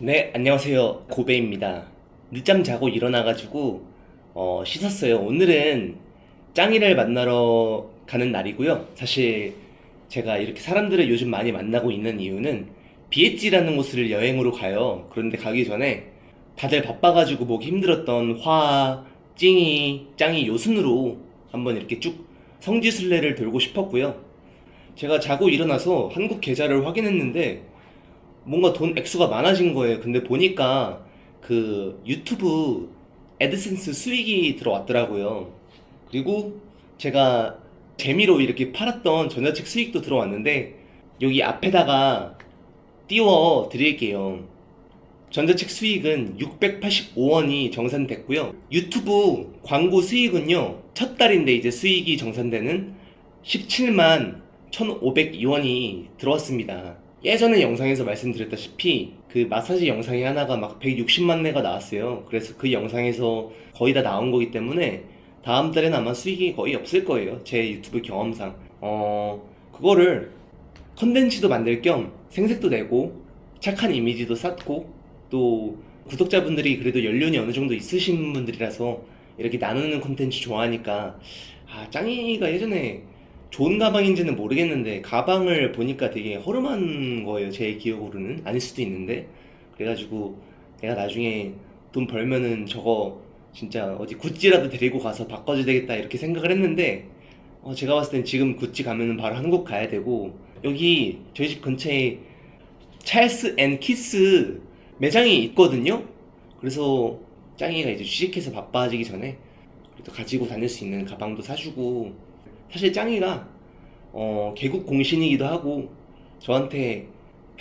네, 안녕하세요. 고배입니다. 늦잠 자고 일어나가지고, 어, 씻었어요. 오늘은 짱이를 만나러 가는 날이고요. 사실 제가 이렇게 사람들을 요즘 많이 만나고 있는 이유는 비엣지라는 곳을 여행으로 가요. 그런데 가기 전에 다들 바빠가지고 보기 힘들었던 화, 찡이, 짱이 요순으로 한번 이렇게 쭉 성지순례를 돌고 싶었고요. 제가 자고 일어나서 한국 계좌를 확인했는데 뭔가 돈 액수가 많아진 거예요. 근데 보니까 그 유튜브 애드센스 수익이 들어왔더라고요. 그리고 제가 재미로 이렇게 팔았던 전자책 수익도 들어왔는데 여기 앞에다가 띄워 드릴게요. 전자책 수익은 685원이 정산됐고요. 유튜브 광고 수익은요. 첫 달인데 이제 수익이 정산되는 17만 1,502원이 들어왔습니다. 예전에 영상에서 말씀드렸다시피 그 마사지 영상이 하나가 막 160만 회가 나왔어요. 그래서 그 영상에서 거의 다 나온 거기 때문에 다음 달에는 아마 수익이 거의 없을 거예요. 제 유튜브 경험상. 어, 그거를 컨텐츠도 만들 겸 생색도 내고 착한 이미지도 쌓고 또 구독자분들이 그래도 연륜이 어느 정도 있으신 분들이라서 이렇게 나누는 콘텐츠 좋아하니까 아 짱이가 예전에 좋은 가방인지는 모르겠는데 가방을 보니까 되게 허름한 거예요 제 기억으로는 아닐 수도 있는데 그래가지고 내가 나중에 돈 벌면은 저거 진짜 어디 구찌라도 데리고 가서 바꿔줘야 되겠다 이렇게 생각을 했는데 어, 제가 봤을 땐 지금 구찌 가면은 바로 한국 가야 되고 여기 저희 집 근처에 찰스 앤 키스 매장이 있거든요. 그래서 짱이가 이제 취직해서 바빠지기 전에 그래도 가지고 다닐 수 있는 가방도 사주고 사실 짱이가 어, 개국 공신이기도 하고 저한테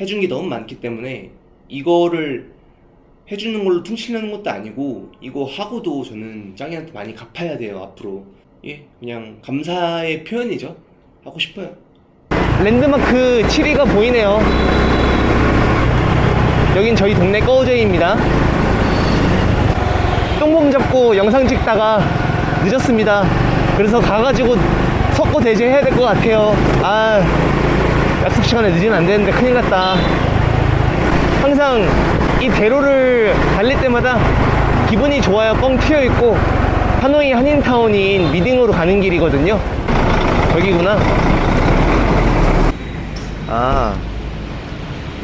해준 게 너무 많기 때문에 이거를 해주는 걸로 퉁치려는 것도 아니고 이거 하고도 저는 짱이한테 많이 갚아야 돼요 앞으로. 예? 그냥 감사의 표현이죠. 하고 싶어요. 랜드마크 7위가 보이네요. 여긴 저희 동네 꺼우제이입니다. 똥봉 잡고 영상 찍다가 늦었습니다. 그래서 가가지고 석고 대제해야 될 것 같아요. 아 약속 시간에 늦으면 안 되는데 큰일 났다. 항상 이 대로를 달릴 때마다 기분이 좋아요. 뻥 튀어 있고 하노이 한인타운인 미딩으로 가는 길이거든요. 여기구나. 아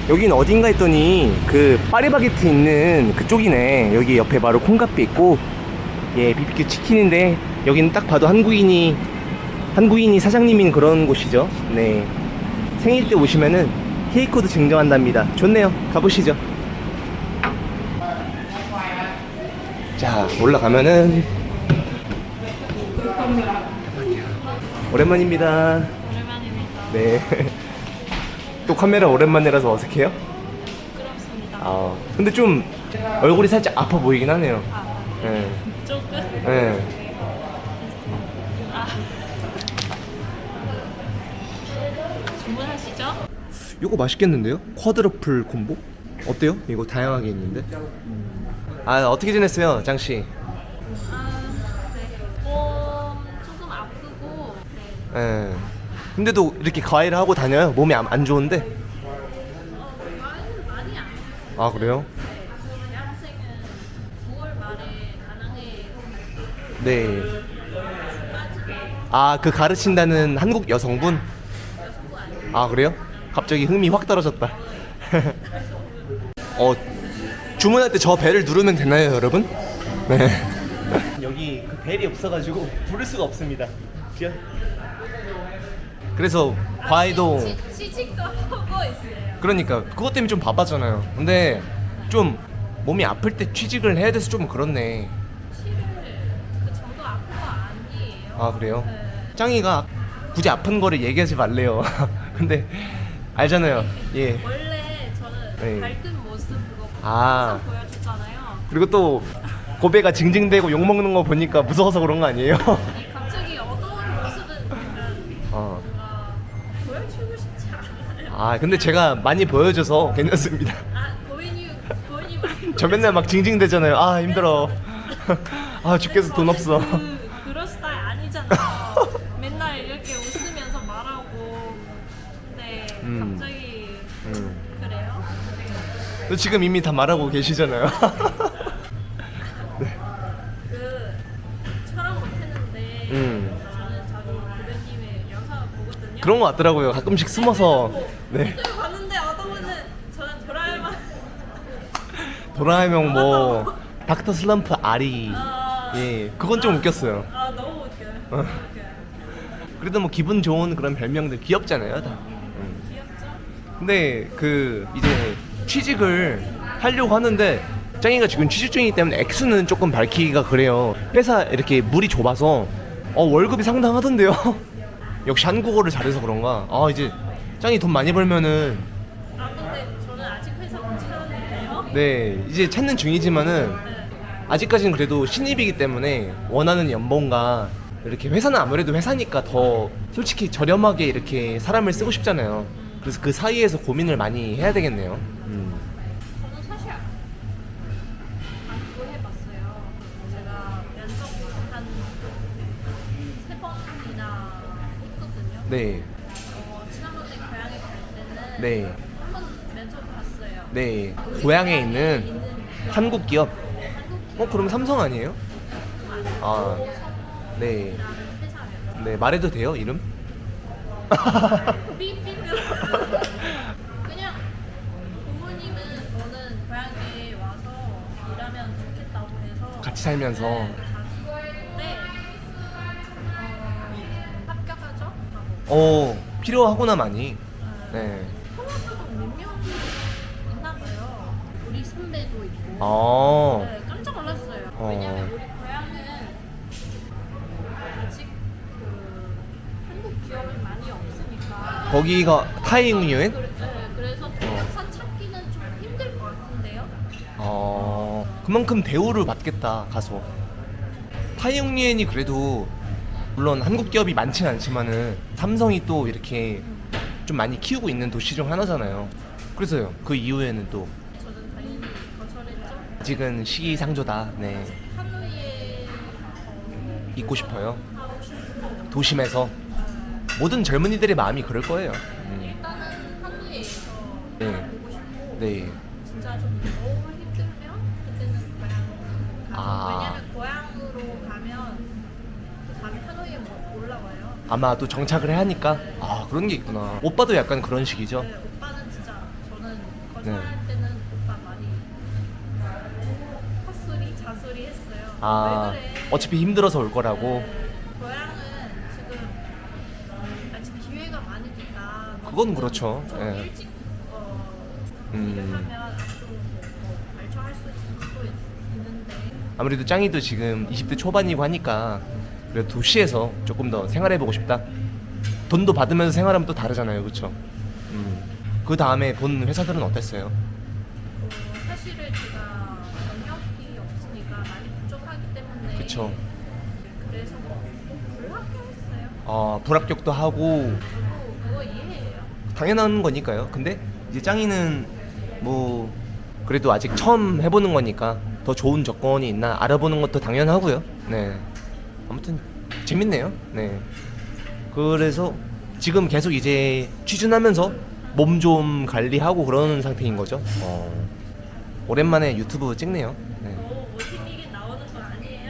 여긴 어딘가 했더니 그 파리바게트 있는 그쪽이네. 여기 옆에 바로 콩가삐 있고. 예 BBQ 치킨인데 여기는 딱 봐도 한국인이 한국인이 사장님인 그런 곳이죠 네 생일 때 오시면은 케이크도 증정한답니다 좋네요 가보시죠 자 올라가면은 오랜만입니다 오랜만입니다. 네. 또 카메라 오랜만이라서 어색해요? 부끄럽습니다. 아, 근데 좀 얼굴이 살짝 아파 보이긴 하네요. 아, 예. 조금. 예. 이거 맛있겠는데요? 쿼드러플 콤보? 어때요? 이거 다양하게 있는데. 아, 어떻게 지냈어요? 아, 네. 몸 조금 아프고, 네. 예. 근데도 이렇게 과외를 하고 다녀요? 몸이 안, 안 좋은데? 어, 많이, 안 아, 그래요? 네. 대학생은 9월 말에 다낭에 네. 빠지게 아, 그 가르친다는 한국 여성분? 여성부 아니에요. 아 그래요? 갑자기 흥미 확 떨어졌다. 어 주문할 때 저 벨을 누르면 되나요, 여러분? 네. 여기 그 벨이 없어가지고 부를 수가 없습니다. 그죠? 그래서 과외도 치- 취직도 하고 있어요. 그러니까 그것 때문에 좀 바빠잖아요. 근데 좀 몸이 아플 때 취직을 해야 돼서 좀 그렇네. 치를 그 정도 아픈 거 아니에요. 아 그래요? 네. 짱이가 굳이 아픈 거를 얘기하지 말래요. 근데 알잖아요. 예. 원래 저는 네. 밝은 모습 그거 아. 항상 보여주잖아요. 그리고 또 고배가 징징대고 욕 먹는 거 보니까 무서워서 그런 거 아니에요? 이 갑자기 어두운 모습은 약간 어. 뭔가 보여주고 싶지 않아요. 아 근데 제가 많이 보여줘서 괜찮습니다. 아 고인이 고인이 많이 저 맨날 막 징징대잖아요. 아 힘들어. 아 죽겠어 돈 없어. 그, 지금 이미 다 말하고 계시잖아요. 그 촬영 못했는데 음. 저는 자주 고객님의 영상을 보거든요. 그런 거 같더라고요. 가끔씩 숨어서 네 네. 봤는데 어떤 분은 저는 도라에만 도라에몽 뭐 닥터 슬럼프 아리 아, 예 그건 좀 웃겼어요. 아 너무 웃겨요. 어. 너무 웃겨요. 그래도 뭐 기분 좋은 그런 별명들 귀엽잖아요 다. 음. 귀엽죠? 근데 그 이제 취직을 하려고 하는데 짱이가 지금 취직 중이기 때문에 액수는 조금 밝히기가 그래요. 회사 이렇게 물이 좁아서 어, 월급이 상당하던데요. 역시 한국어를 잘해서 그런가. 아 이제 짱이 돈 많이 벌면은 아 근데 저는 아직 회사 못 찾았는데요. 네 이제 찾는 중이지만은 네. 아직까지는 그래도 신입이기 때문에 원하는 연봉과 이렇게 회사는 아무래도 회사니까 더 솔직히 저렴하게 이렇게 사람을 쓰고 싶잖아요. 그래서 그 사이에서 고민을 많이 해야 되겠네요. 네, 어, 지난번에 고향에 갈 때는 네, 한번 면접 봤어요. 네. 고향에 있는 한국 기업. 어 그럼 삼성 아니에요? 아, 네, 회사. 네 말해도 돼요 이름? 삐삐삐. 그냥 부모님은 저는 고향에 와서 일하면 좋겠다고 해서 같이 살면서. 네, 어 필요하구나 많이. 네. 통화사도 몇명 있나 봐요. 우리 선배도 있고. 어. 네, 깜짝 놀랐어요. 어. 왜냐면 우리 고향은 아직 그 한국 기업이 많이 없으니까. 거기가 타이응유엔? 그래, 네, 그래서 통역사 찾기는 좀 힘들 것 같은데요. 어 그만큼 대우를 받겠다 가서 타이응유엔이 그래도 물론 한국 기업이 많지는 않지만은 삼성이 또 이렇게 좀 많이 키우고 있는 도시 중 하나잖아요. 그래서요 그 이후에는 또 저는 당연히 거절했죠. 아직은 시기상조다. 네 하노이에 어, 있고 싶어요. 하고 싶고 도심에서 모든 젊은이들의 마음이 그럴 거예요. 음. 일단은 하노이에서 네. 보고 싶고 네. 진짜 좀 너무 힘들면 그때는 가죠. 아. 왜냐면 고향으로 가면 그 다음에 하노이에 못 올라와요. 아마 또 정착을 해야 하니까 아 그런 게 있구나. 오빠도 약간 그런 식이죠. 네, 오빠는 진짜 저는 거절할 네. 때는 오빠 많이 헛소리 잔소리 했어요. 아 왜 그래? 어차피 힘들어서 올 거라고. 네, 고향은 지금 아직 기회가 많으니까 그건 그렇죠. 좀 예. 일찍 어, 음. 일을 하면 앞으로 뭐 발전할 수 있고 있는데 아무래도 짱이도 지금 20대 초반이고 하니까 그래도 도시에서 조금 더 생활해보고 싶다. 돈도 받으면서 생활하면 또 다르잖아요, 그렇죠? 음. 그 다음에 본 회사들은 어땠어요? 어, 사실은 제가 영역이 없으니까 많이 부족하기 때문에 그쵸. 그래서 뭐 불합격했어요. 어, 불합격도 하고 그거 이해해요. 당연한 거니까요. 근데 이제 짱이는 뭐 그래도 아직 처음 해보는 거니까 더 좋은 조건이 있나 알아보는 것도 당연하고요. 네. 아무튼 재밌네요. 네. 그래서 지금 계속 이제 취준하면서 몸 좀 관리하고 그러는 상태인 거죠. 어. 오랜만에 유튜브 찍네요. 네.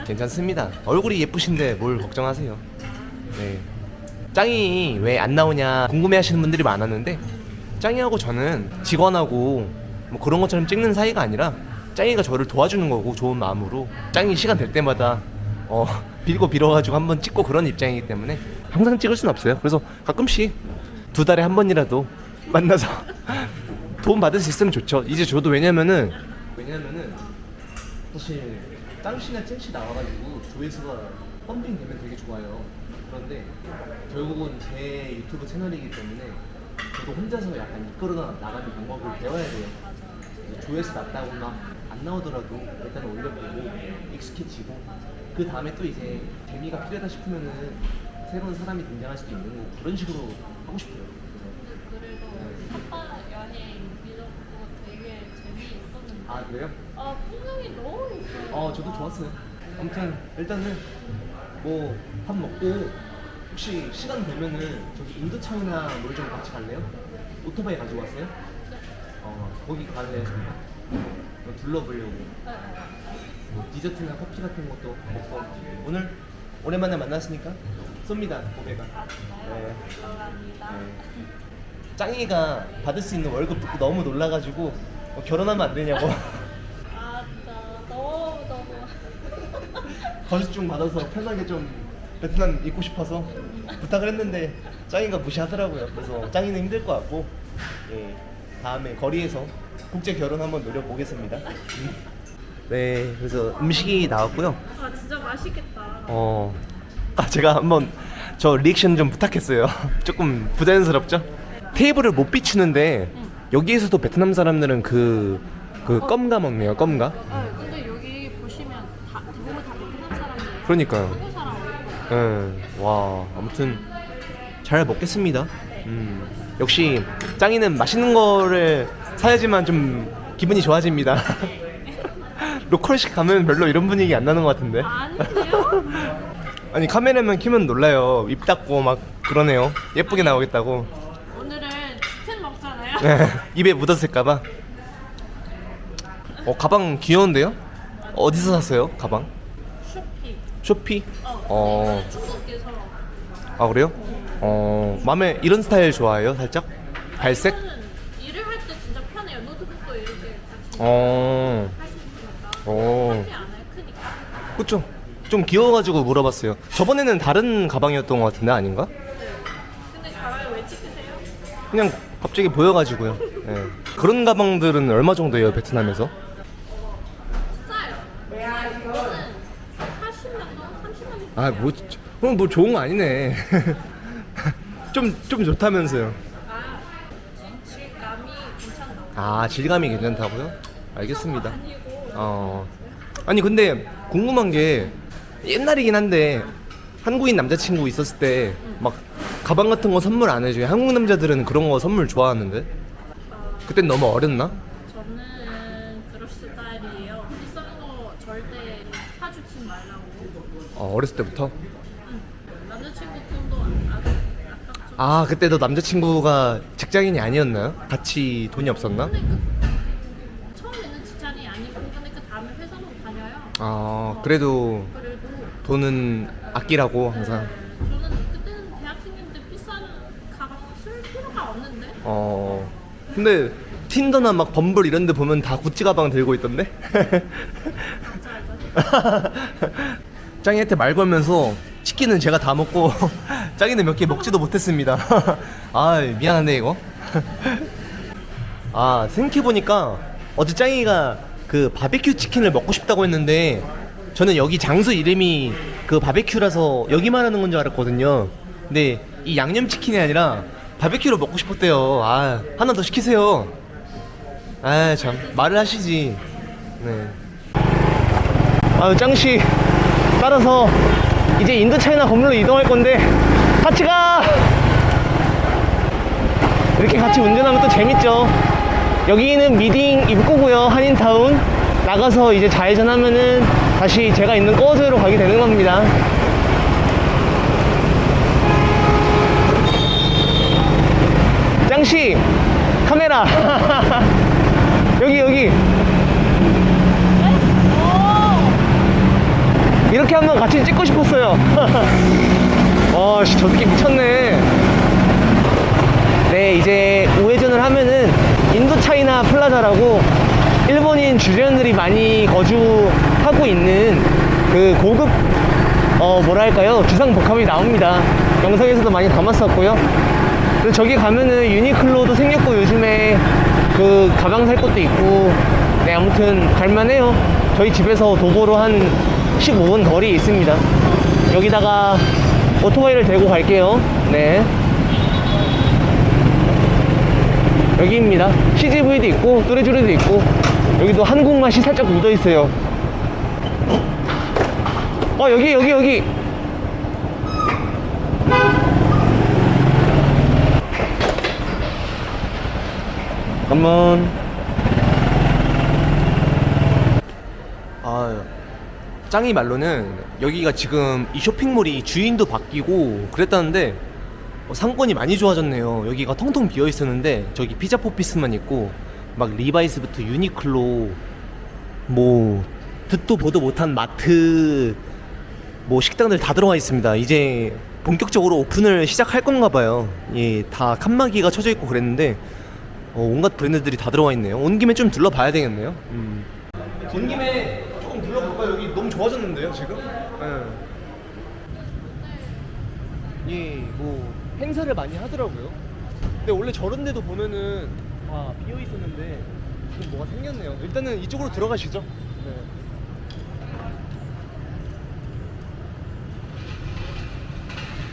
괜찮습니다. 얼굴이 예쁘신데 뭘 걱정하세요. 네. 짱이 왜 안 나오냐 궁금해 하시는 분들이 많았는데 짱이하고 저는 직원하고 뭐 그런 것처럼 찍는 사이가 아니라 짱이가 저를 도와주는 거고 좋은 마음으로 짱이 시간 될 때마다 어 빌고 빌어가지고 한번 찍고 그런 입장이기 때문에 항상 찍을 순 없어요. 그래서 가끔씩 두 달에 한 번이라도 만나서 도움 받을 수 있으면 좋죠. 이제 저도 왜냐면은 왜냐면은 사실 짱씨나 찐씨 나와가지고 조회수가 펌핑 되면 되게 좋아요. 그런데 결국은 제 유튜브 채널이기 때문에 저도 혼자서 약간 이끌어 나가는 방법을 배워야 돼요. 조회수 낮다거나 안 나오더라도 일단 올려보고 익숙해지고 그 다음에 또 이제 재미가 필요하다 싶으면은 새로운 사람이 등장할 수도 있는 거고 그런 식으로 하고 싶어요. 그래서 그리고 아빠 여행 믿었고 되게 재미있었는데 아 그래요? 아 풍경이 너무 예뻐요. 어 저도 좋았어요. 아무튼 일단은 뭐 밥 먹고 혹시 시간 되면은 저기 인도차이나 뭘좀 같이 갈래요? 오토바이 가지고 왔어요? 어, 거기 가는 뭐 둘러보려고 뭐 디저트나 커피 같은 것도 먹고 오늘 오랜만에 만났으니까 쏩니다 고배가 네. 네. 짱이가 받을 수 있는 월급 듣고 너무 놀라가지고 뭐 결혼하면 안 되냐고 아 진짜 너무 너무 거주증 받아서 편하게 좀 베트남 있고 싶어서 부탁을 했는데 짱이가 무시하더라고요. 그래서 짱이는 힘들 것 같고 예, 다음에 거리에서 국제 결혼 한번 노려보겠습니다. 네, 그래서 음식이 나왔고요. 아 진짜 맛있겠다. 어, 아 제가 한번 저 리액션 좀 부탁했어요. 조금 부자연스럽죠? 테이블을 못 비추는데 여기에서도 베트남 사람들은 그, 그 껌가 먹네요. 껌가. 네, 근데 여기 보시면 다 대부분 다 베트남 사람이에요. 그러니까요. 한국 사람 없고. 예, 와, 아무튼 잘 먹겠습니다. 음, 역시 짱이는 맛있는 거를 사야지만 좀 기분이 좋아집니다. 로컬식 가면 별로 이런 분위기 안 나는 것 같은데. 아닌데요? 아니 카메라만 키면 놀라요. 입 닫고 막 그러네요. 예쁘게 나오겠다고. 오늘은 치킨 먹잖아요. 네, 입에 묻었을까봐. 어 가방 귀여운데요? 어디서 샀어요? 가방? 쇼핑. 쇼피? 어. 어. 중국에서 아 그래요? 어 마음에 이런 스타일 좋아해요? 살짝 발색? 저는 일을 할 때 진짜 편해요. 노트북도 이렇게 같이 어, 할 크니까. 그쵸? 좀 귀여워가지고 물어봤어요. 저번에는 다른 가방이었던 것 같은데 아닌가? 근데 가방을 왜 찍으세요? 그냥 갑자기 보여가지고요. 예. 그런 가방들은 얼마 정도예요 베트남에서? 싸요. 싸요. 이거는 40만 원, 30만 원. 아 뭐, 그럼 뭐 좋은 거 아니네. 좀 좀 좋다면서요. 아, 질- 질감이 괜찮나? 아 질감이 괜찮다고요? 알겠습니다. 아니고. 어 아니 근데 궁금한 게 옛날이긴 한데 한국인 남자친구 있었을 때 막 가방 같은 거 선물 안 해줘요. 한국 남자들은 그런 거 선물 좋아하는데 어, 그땐 너무 어렸나? 저는 그럴 스타일이에요. 비싼 거 절대 사주지 말라고. 어, 어렸을 때부터. 남자친구 돈도 아, 아깝죠. 아 그때도 남자친구가 직장인이 아니었나요? 같이 돈이 없었나? 근데 그 처음에는 직장이 아니고 근데 그 다음에 회사로 다녀요. 아 그래도 그래도 돈은 아끼라고 항상. 네, 저는 그때는 대학생인데 비싼 가방 쓸 필요가 없는데. 어 근데 틴더나 막 범블 이런 데 보면 다 구찌 가방 들고 있던데? 짱이한테 말 걸면서 치킨은 제가 다 먹고 짱이는 몇 개 먹지도 못했습니다 아 미안한데 이거 아 생각해 보니까 어제 짱이가 그 바베큐 치킨을 먹고 싶다고 했는데 저는 여기 장소 이름이 그 바베큐라서 여기만 하는 건 줄 알았거든요. 근데 이 양념 치킨이 아니라 바베큐로 먹고 싶었대요. 아 하나 더 시키세요. 아 참. 말을 하시지. 네. 아유 짱씨. 따라서 이제 인도 차이나 건물로 이동할 건데 같이 가! 이렇게 같이 운전하면 또 재밌죠 여기는 미딩 입구고요. 한인타운. 나가서 이제 좌회전하면은 다시 제가 있는 꺼즈로 가게 되는 겁니다. 짱씨 카메라. 여기 여기. 이렇게 한번 같이 찍고 싶었어요. 와, 씨, 저 느낌 미쳤네. 네, 이제 우회전을 하면은 인도 차이나 플라자라고 일본인 주재원들이 많이 거주하고 있는 그 고급 어 뭐랄까요 주상 복합이 나옵니다. 영상에서도 많이 담았었고요. 그리고 저기 가면은 유니클로도 생겼고 요즘에 그 가방 살 것도 있고 네 아무튼 갈만해요. 저희 집에서 도보로 한 15분 거리 있습니다. 여기다가 오토바이를 대고 갈게요. 네. 여기입니다. CGV도 있고 뚜레쥬르도 있고 여기도 한국 맛이 살짝 묻어 있어요. 어 여기 여기 여기. 한번 아 짱이 말로는 여기가 지금 이 쇼핑몰이 주인도 바뀌고 그랬다는데 어, 상권이 많이 좋아졌네요. 여기가 텅텅 비어 있었는데 저기 피자 포피스만 있고 막 리바이스부터 유니클로 뭐 듣도 보도 못한 마트 뭐 식당들 다 들어와 있습니다. 이제 본격적으로 오픈을 시작할 건가 봐요. 예, 다 칸막이가 쳐져 있고 그랬는데 어, 온갖 브랜드들이 다 들어와 있네요. 온 김에 좀 둘러봐야 되겠네요. 음. 온 김에 조금 둘러볼까요? 여기 너무 좋아졌는데요, 지금? 예. 예, 뭐 행사를 많이 하더라고요. 근데 원래 저런 데도 보면은 아 비어 있었는데 지금 뭐가 생겼네요. 일단은 이쪽으로 들어가시죠. 네.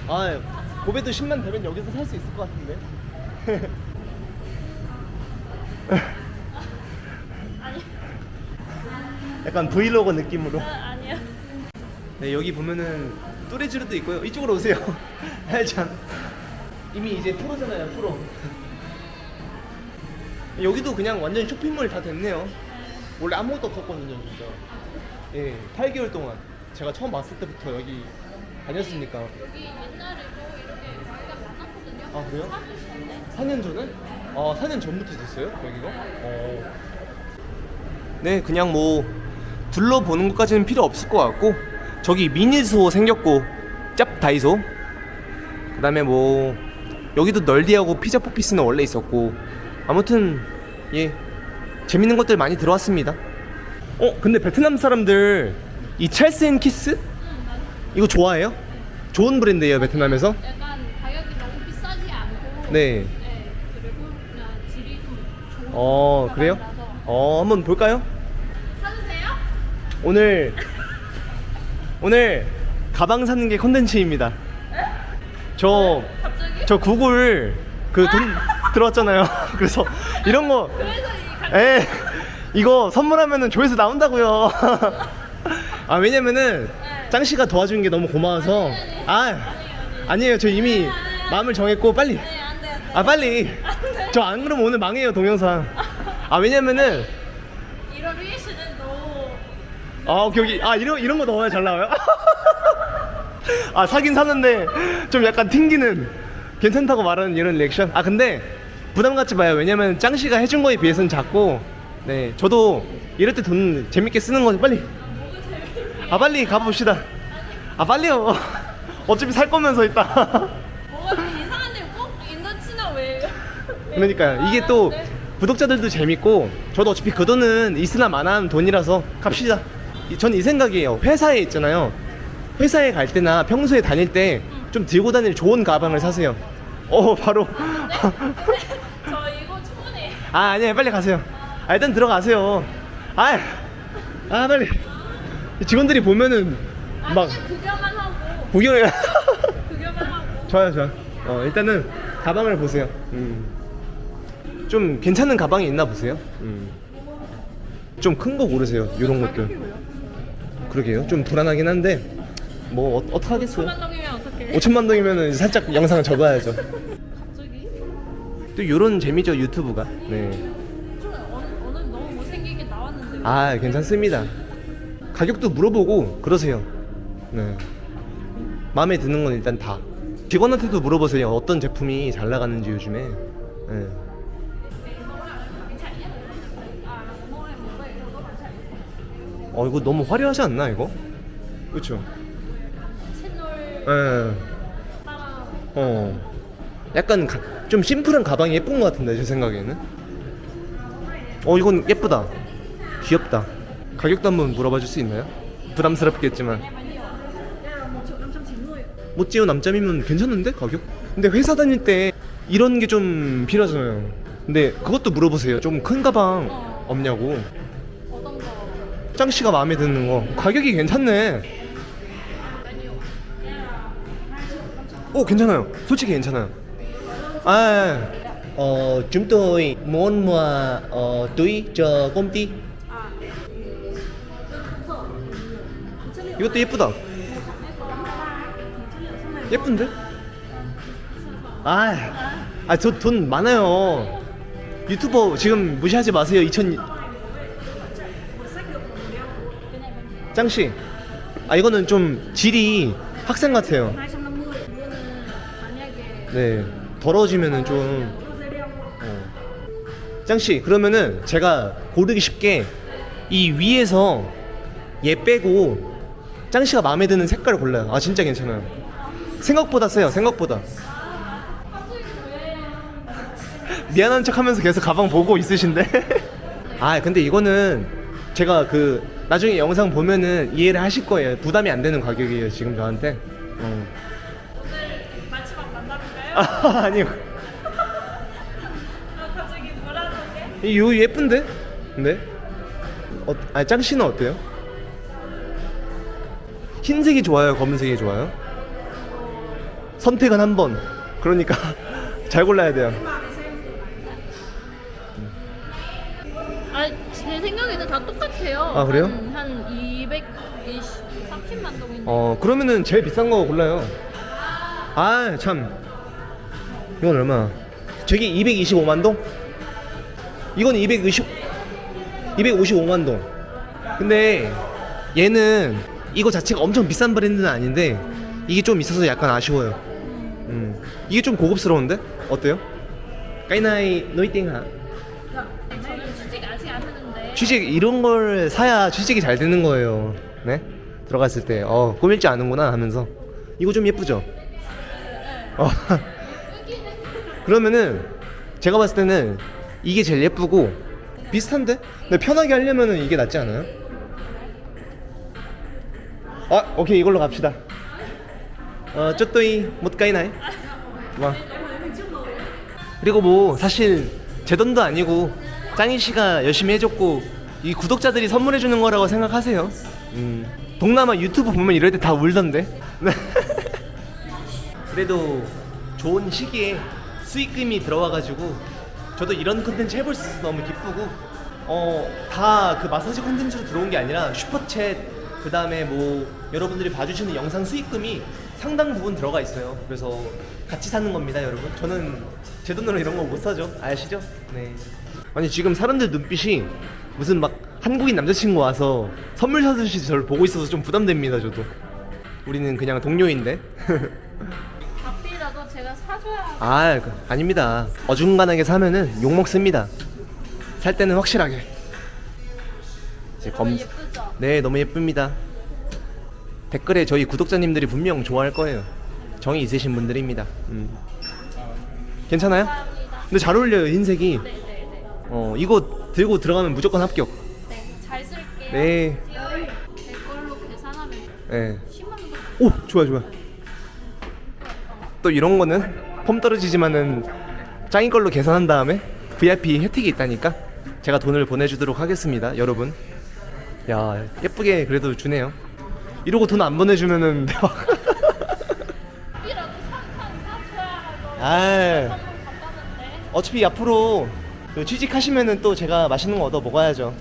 아, 고배도 10만 되면 여기서 살 수 있을 것 같은데. 약간 브이로그 느낌으로. 아, 아니요 네, 여기 보면은 뚜레쥬르도 있고요. 이쪽으로 오세요. 참. 이미 이제 프로잖아요, 프로. 여기도 그냥 완전 쇼핑몰 다 됐네요. 원래 아무것도 없었거든요, 진짜. 예, 8개월 동안 제가 처음 왔을 때부터 여기 다녔으니까. 여기 옛날에도 이렇게 과일가 많았거든요. 아, 그래요? 30년대? 4년 전에? 아, 4년 전부터 됐어요? 여기가? 어. 네, 그냥 뭐 둘러보는 것까지는 필요 없을 것 같고 저기 미니소 생겼고 짭 다이소 그 다음에 뭐 여기도 널디하고 피자 포피스는 원래 있었고 아무튼 예 재밌는 것들 많이 들어왔습니다. 어, 근데 베트남 사람들 이 찰스 앤 키스 이거 좋아해요? 좋은 브랜드예요 베트남에서? 약간 가격이 너무 비싸지 않고 네. 네, 그리고 그냥 질이 좀 좋은 어 그래요? 가방이라서. 어 한번 볼까요? 사주세요? 오늘 오늘 가방 사는 게 컨텐츠입니다. 저? 저 구글 그 돈 들어왔잖아요. 그래서 이런 거. 에 이거 선물하면은 조회수 나온다고요. 아 왜냐면은 짱 씨가 도와준 게 너무 고마워서 아 아니에요. 저 이미 마음을 정했고 빨리 아 빨리 저 안 그러면 오늘 망해요 동영상. 아 왜냐면은 이런 리액션은 너무 아 오케이 아 이런 이런 거 넣어야 잘 나와요? 아 사긴 사는데 좀 약간 튕기는 괜찮다고 말하는 이런 리액션? 아 근데 부담 갖지 마요. 왜냐면 짱 씨가 해준 거에 비해서는 작고 네 저도 이럴 때 돈 재밌게 쓰는 거죠. 빨리. 아 빨리 가봅시다. 아 빨리요. 어차피 살 거면서 있다 뭐가 좀 이상한데 꼭 인도치나 왜 그러니까 이게 또 네. 구독자들도 재밌고 저도 어차피 그 돈은 있으나 마나한 돈이라서 갑시다. 전 이 생각이에요. 회사에 있잖아요. 회사에 갈 때나 평소에 다닐 때 좀 들고 다닐 좋은 가방을 사세요. 어 바로. 저 이거 충분히. 아 아니에요. 빨리 가세요. 아 일단 들어가세요. 아, 아 빨리. 직원들이 보면은 막 그냥 구경만 하고. 구경해 구경만 하고. 좋아요 좋아 어 일단은 가방을 보세요. 음. 좀 괜찮은 가방이 있나 보세요. 음. 좀 큰 거 고르세요 이런 것들. 그러게요. 좀 불안하긴 한데 뭐 어, 어떡하겠어요? 어떡해 5천만 동이면은 이제 살짝 영상 접어야죠 갑자기? 또 이런 재미죠 유튜브가 네. 좀 오늘, 오늘 너무 못생기게 나왔는데 아 괜찮습니다 가격도 물어보고 그러세요 네 마음에 드는 건 일단 다 직원한테도 물어보세요 어떤 제품이 잘 나가는지 요즘에 네. 어 이거 너무 화려하지 않나 이거? 그쵸? 채널 예. 어. 약간 가- 좀 심플한 가방이 예쁜 것 같은데 제 생각에는. 어 이건 예쁘다. 귀엽다. 가격도 한번 물어봐 줄 수 있나요? 부담스럽겠지만. 못 지원 남점이면 괜찮은데 가격? 근데 회사 다닐 때 이런 게 좀 필요하잖아요. 근데 그것도 물어보세요. 좀 큰 가방 없냐고. 어떤 거? 짱 씨가 마음에 드는 거. 가격이 괜찮네. 오 괜찮아요. 솔직히 괜찮아요. À, ờ, chúng tôi muốn mua ờ, túi cho công ty. 이것도 예쁘다. 예쁜데? 아, 아, 저 돈 많아요. 유튜버 지금 무시하지 마세요. 2000 짱씨. 아, 이거는 좀 질이 학생 같아요. 네. 더러워지면은 좀. 어. 짱씨 그러면은 제가 고르기 쉽게 이 위에서 얘 빼고 짱씨가 마음에 드는 색깔을 골라요 아 진짜 괜찮아요 생각보다 세요 생각보다 미안한 척 하면서 계속 가방 보고 있으신데 아 근데 이거는 제가 그 나중에 영상 보면은 이해를 하실 거예요 부담이 안 되는 가격이에요 지금 저한테 어. 아 아니요 아, 갑자기 뭐라는 게? 이거 예쁜데? 네? 어, 아니 짱씨는 어때요? 흰색이 좋아요? 검은색이 좋아요? 선택은 한 번. 그러니까 잘 골라야 돼요. 아, 제 생각에는 다 똑같아요. 아, 그래요? 한, 한 220, 30만 동인데. 어 그러면은 제일 비싼 거 골라요. 아 참. 이건 얼마? 저기 225만 동? 이건 220 255만 동. 근데 얘는 이거 자체가 엄청 비싼 브랜드는 아닌데 이게 좀 있어서 약간 아쉬워요. 음. 이게 좀 고급스러운데? 어때요? 까이나이 노이띵하. 저는 취직 아직 안 했는데. 취직 이런 걸 사야 취직이 잘 되는 거예요. 네? 들어갔을 때, 어, 꾸밀지 않은구나 하면서. 이거 좀 예쁘죠? 어. 그러면은, 제가 봤을 때는 이게 제일 예쁘고, 비슷한데? 근데 편하게 하려면은 이게 낫지 않아요? 아, 오케이, 이걸로 갑시다. 어, 쪼또이, 못 가이나이? 와. 그리고 뭐 사실 제 돈도 아니고 짱이 씨가 열심히 해줬고 이 구독자들이 선물해 주는 거라고 생각하세요. 음. 동남아 유튜브 보면 이럴 때 다 울던데. 그래도 좋은 시기에 수익금이 들어와가지고 저도 이런 컨텐츠 해볼 수 있어서 너무 기쁘고 어 다 그 마사지 컨텐츠로 들어온 게 아니라 슈퍼챗 그 다음에 뭐 여러분들이 봐주시는 영상 수익금이 상당 부분 들어가 있어요. 그래서 같이 사는 겁니다, 여러분. 저는 제 돈으로 이런 거 못 사죠. 아시죠? 네. 아니 지금 사람들 눈빛이 무슨 막 한국인 남자친구 와서 선물 사주시 저를 보고 있어서 좀 부담됩니다, 저도. 우리는 그냥 동료인데. 아, 그, 아닙니다. 어중간하게 사면은 욕 먹습니다. 살 때는 확실하게. 이제 검. 예쁘죠? 네, 너무 예쁩니다. 댓글에 저희 구독자님들이 분명 좋아할 거예요. 정이 있으신 분들입니다. 음. 괜찮아요? 감사합니다. 근데 잘 어울려요, 흰색이. 네네네. 어, 이거 들고 들어가면 무조건 합격. 네, 잘 쓸게요. 네. 제 걸로 계산하면 네. 10만 원. 오, 좋아, 좋아. 또 이런 거는 폼 떨어지지만은 짱인 걸로 계산한 다음에 VIP 혜택이 있다니까 제가 돈을 보내주도록 하겠습니다, 여러분. 야, 예쁘게 그래도 주네요. 이러고 돈 안 보내주면은 대박. 아, 어차피 앞으로 그 취직하시면은 또 제가 맛있는 거 얻어 먹어야죠.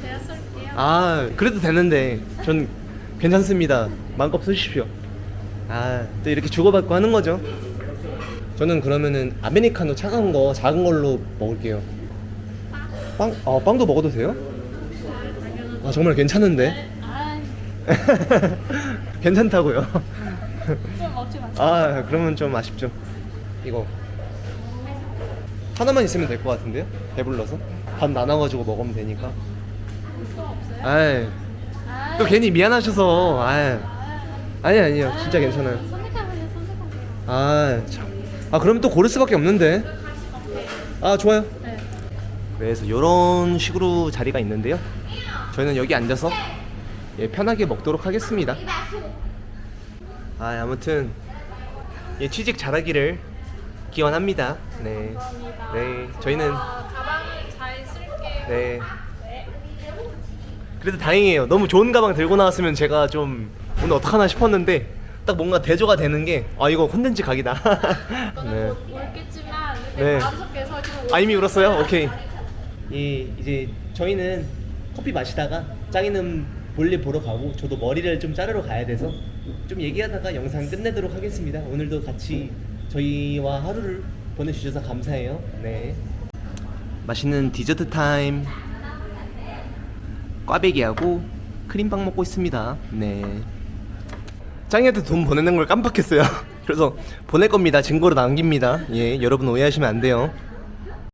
제가 쓸게요. 아, 그래도 되는데 전 괜찮습니다. 마음껏 쓰십시오. 아, 또 이렇게 주고받고 하는 거죠. 저는 그러면은 아메리카노 차가운 거 작은 걸로 먹을게요. 빵, 아, 빵도 먹어도 돼요? 아, 정말 괜찮은데? 아, 괜찮다고요. 좀 먹지 마. 아, 그러면 좀 아쉽죠. 이거 하나만 있으면 될 것 같은데요? 배불러서 반 나눠가지고 먹으면 되니까. 아이, 아, 또 괜히 미안하셔서. 아이, 아니 아니요, 진짜 괜찮아요. 선택하세요, 선택하세요. 아 참. 아 그러면 또 고를 수밖에 없는데. 아 좋아요. 네. 그래서 이런 식으로 자리가 있는데요. 저희는 여기 앉아서 예, 편하게 먹도록 하겠습니다. 아 아무튼 예, 취직 잘하기를 기원합니다. 네. 네, 저희는. 네. 그래도 다행이에요. 너무 좋은 가방 들고 나왔으면 제가 좀 오늘 어떡하나 싶었는데 딱 뭔가 대조가 되는 게 아 이거 콘텐츠 각이다. 저는 네. 못 울겠지만 네. 네. 마음속에서 아 이미 울었어요? 오케이. 이 이제 저희는 커피 마시다가 짱이는 볼일 보러 가고 저도 머리를 좀 자르러 가야 돼서 좀 얘기하다가 영상 끝내도록 하겠습니다. 오늘도 같이 저희와 하루를 보내주셔서 감사해요. 네. 맛있는 디저트 타임. 꽈배기하고 크림빵 먹고 있습니다. 네. 짱이한테 돈 보내는 걸 깜빡했어요. 그래서 보낼 겁니다. 증거로 남깁니다. 예, 여러분 오해하시면 안 돼요.